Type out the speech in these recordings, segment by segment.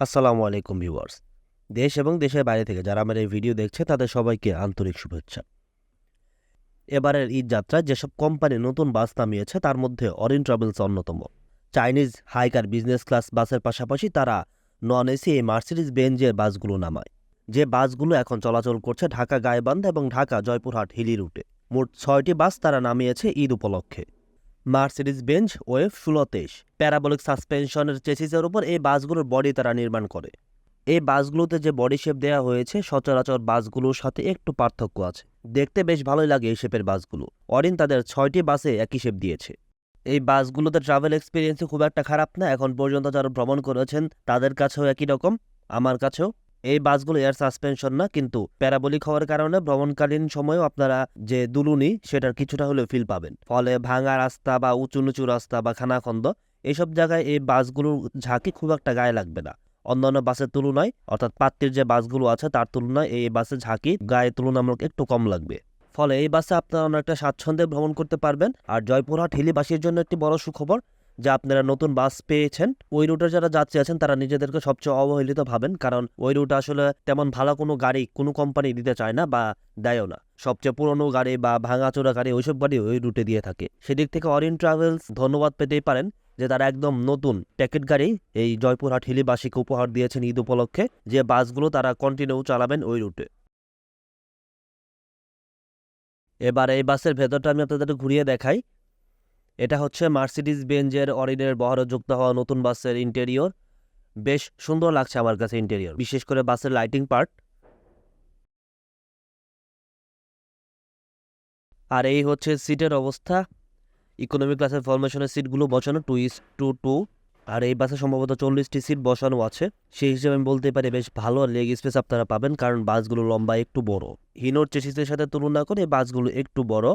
আসসালামু আলাইকুম ভিউয়ার্স। দেশ এবং দেশের বাইরে থেকে যারা আমার এই ভিডিও দেখছে, তাদের সবাইকে আন্তরিক শুভেচ্ছা। এবারের ঈদ যাত্রায় যেসব কোম্পানি নতুন বাস নামিয়েছে, তার মধ্যে অরিন ট্রাভেলস অন্যতম। চাইনিজ হাইকার বিজনেস ক্লাস বাসের পাশাপাশি তারা নন এসি এই মার্সিডিজ বেঞ্জের বাসগুলো নামায়। যে বাসগুলো এখন চলাচল করছে ঢাকা গায়েবান্ধা এবং ঢাকা জয়পুরহাট হিলি রুটে। মোট ছয়টি বাস তারা নামিয়েছে ঈদ উপলক্ষে। মার্সিডিজ বেঞ্জ ওয়েভ ষোলো তেইশ। প্যারাবলিক সাসপেনশনের চেসিসের উপর এই বাসগুলোর বডি তারা নির্মাণ করে। এই বাসগুলোতে যে বডি শেপ দেওয়া হয়েছে, সচরাচর বাসগুলোর সাথে একটু পার্থক্য আছে। দেখতে বেশ ভালোই লাগে এই শেপের বাসগুলো। অরিন তাদের ছয়টি বাসে একই শেপ দিয়েছে। এই বাসগুলোতে ট্রাভেল এক্সপিরিয়েন্সও খুব একটা খারাপ না, এখন পর্যন্ত যারা ভ্রমণ করেছেন, তাদের কাছেও একই রকম, আমার কাছেও। এই বাসগুলো এয়ার সাসপেনশন না, কিন্তু প্যারাবলিক হওয়ার কারণে ভ্রমণকালীন সময়েও আপনারা যে দুলুনি, সেটার কিছুটা হলেও ফিল পাবেন। ফলে ভাঙা রাস্তা বা উঁচু নিচু রাস্তা বা খানাখন্দ এইসব জায়গায় এই বাসগুলোর ঝাঁকি খুব একটা গায়ে লাগবে না। অন্যান্য বাসের তুলনায়, অর্থাৎ পাত্রের যে বাসগুলো আছে, তার তুলনায় এই বাসের ঝাঁকি গায়ে তুলনামূলক একটু কম লাগবে। ফলে এই বাসে আপনারা অনেকটা স্বাচ্ছন্দ্যে ভ্রমণ করতে পারবেন। আর জয়পুরহাট, হিলিবাসীর জন্য একটি বড় সুখবর যে আপনারা নতুন বাস পেয়েছেন, ওই রুটে যারা যাত্রী আছেন, তারা নিজেদেরকে সবচেয়ে অবহেলিত ভাবেন। কারণ ওই রুটে আসলে তেমন ভালো কোনো গাড়ি কোনো কোম্পানি দিতে চায় না বা দেয়ও না। সবচেয়ে পুরনো গাড়ি বা ভাঙাচোরা গাড়ি, ওইসব গাড়ি ওই রুটে দিয়ে থাকে। সেদিক থেকে অরিন ট্রাভেলস ধন্যবাদ পেতেই পারেন যে তারা একদম নতুন ট্যাকেট গাড়ি এই জয়পুরহাট হিলিবাসীকে উপহার দিয়েছেন ঈদ উপলক্ষে। যে বাসগুলো তারা কন্টিনিউ চালাবেন ওই রুটে এবার এই বাসের ভেতরটা আমি আপনাদের ঘুরিয়ে দেখাই। এটা হচ্ছে মার্সিডিজ বেঞ্জের অরিনের বহরে যুক্ত হওয়া নতুন বাসের ইন্টেরিয়র বেশ সুন্দর লাগছে আমার কাছে ইন্টেরিয়র বিশেষ করে বাসের লাইটিং পার্ট আর এই হচ্ছে সিটের অবস্থা। ইকোনমি ক্লাসের ফরমেশনের সিটগুলো বসানো টু ইস টু টু আর এই বাসে সম্ভবত চল্লিশটি সিট বসানো আছে। সেই হিসেবে আমি বলতে পারি বেশ ভালো লেগ স্পেস আপনারা পাবেন, কারণ বাসগুলো লম্বা একটু বড়। হিনোর চেসিসের সাথে তুলনা করে বাসগুলো একটু বড়।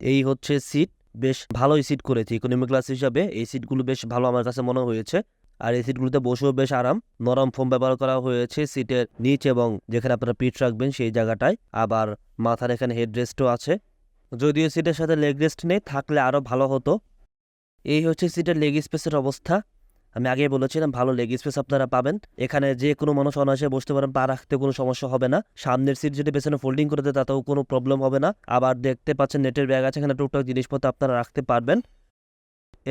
এই হচ্ছে সিট বেশ ভালোই সিট করেছে। ইকোনমি ক্লাস হিসাবে এই সিটগুলো বেশ ভালো আমার কাছে মনে হয়েছে। আর এই সিটগুলোতে বসেও বেশ আরাম। নরম ফোম ব্যবহার করা হয়েছে সিটের নিচ এবং যেখানে আপনারা পিঠ রাখবেন সেই জায়গাটায়। আবার মাথার এখানে হেডরেস্টও আছে। যদিও সিটের সাথে লেগ রেস্ট নেই, থাকলে আরও ভালো হতো। এই হচ্ছে সিটের লেগ স্পেসের অবস্থা। আমি আগে বলেছিলাম, ভালো লেগ স্পেস আপনারা পাবেন। এখানে যে কোনো মানুষ অনায়াসে বসতে পারেন, পা রাখতে কোনো সমস্যা হবে না। সামনের সিট যদি পেছনে ফোল্ডিং করে দেয়, তাতেও কোনো প্রবলেম হবে না। আবার দেখতে পাচ্ছেন নেটের ব্যাগ আছে, এখানে টুকটাক জিনিসপত্র আপনারা রাখতে পারবেন।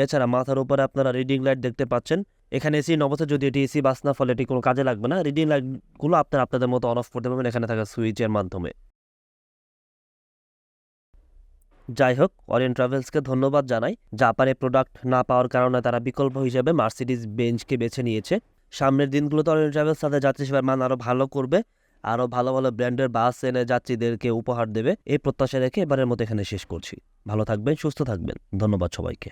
এছাড়া মাথার উপরে আপনারা রিডিং লাইট দেখতে পাচ্ছেন। এখানে এসি অবস্থা যদি এটি এসি বাস না ফলে এটি কোনো কাজে লাগবে না। রিডিং লাইটগুলো আপনারা আপনাদের মতো অন অফ করতে পারবেন এখানে থাকা সুইচের মাধ্যমে। যাই হোক অরিয়েন্ট ট্রাভেলসকে ধন্যবাদ জানাই। জাপানে প্রোডাক্ট না পাওয়ার কারণে তারা বিকল্প হিসেবে মার্সিডিজ বেঞ্চকে বেছে নিয়েছে। সামনের দিনগুলোতে অরিয়েন্ট ট্রাভেলস তাদের যাত্রী সেবার মান আরও ভালো করবে। আরও ভালো ভালো ব্র্যান্ডের বাস এনে যাত্রীদেরকে উপহার দেবে। এই প্রত্যাশা রেখে এবারের মতো এখানে শেষ করছি। ভালো থাকবেন, সুস্থ থাকবেন। ধন্যবাদ সবাইকে।